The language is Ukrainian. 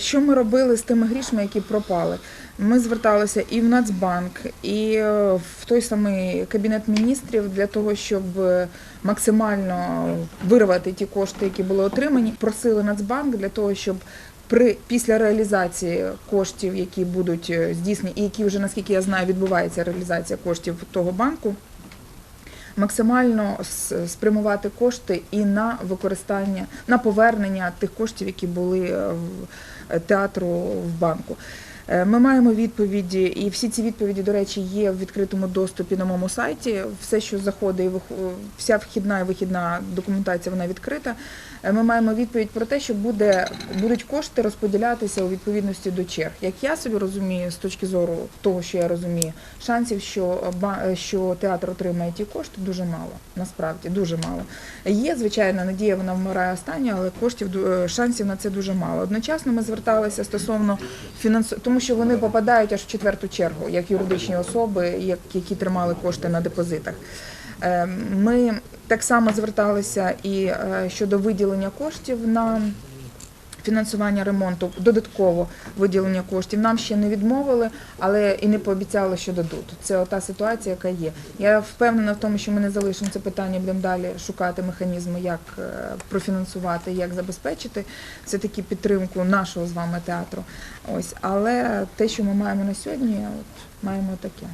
що ми робили з тими грішми, які пропали? Ми зверталися і в Нацбанк, і е, в той самий кабінет міністрів для того, щоб е, максимально вирвати ті кошти, які були отримані. Просили Нацбанк для того, щоб при після реалізації коштів, які будуть е, здійснені, і які вже наскільки я знаю, відбувається реалізація коштів того банку. Максимально спрямувати кошти і на використання, на повернення тих коштів, які були е, в е, театру в банку. Е, Ми маємо відповіді, і всі ці відповіді, до речі, є в відкритому доступі на моєму сайті. Все, що заходить, вих- вся вхідна і вихідна документація, вона відкрита. Е, Ми маємо відповідь про те, що буде, будуть кошти розподілятися у відповідності до черг. Як я собі розумію, з точки зору того, що я розумію, шансів, що, що театр отримає ті кошти, дуже мало. Насправді дуже мало. Є звичайно надія, вона вмирає остання, але коштів е, шансів на це дуже мало. Одночасно ми зверталися стосовно фінансу, тому що вони попадають аж в четверту чергу, як юридичні особи, які тримали кошти на депозитах. Е, Ми так само зверталися і е, щодо виділення коштів на фінансування ремонту, додатково виділення коштів. Нам ще не відмовили, але і не пообіцяли, що дадуть. Це та ситуація, яка є. Я впевнена в тому, що ми не залишимо це питання, будемо далі шукати механізми, як е, профінансувати, як забезпечити все таки підтримку нашого з вами театру. Ось, але те, що ми маємо на сьогодні, от маємо таке.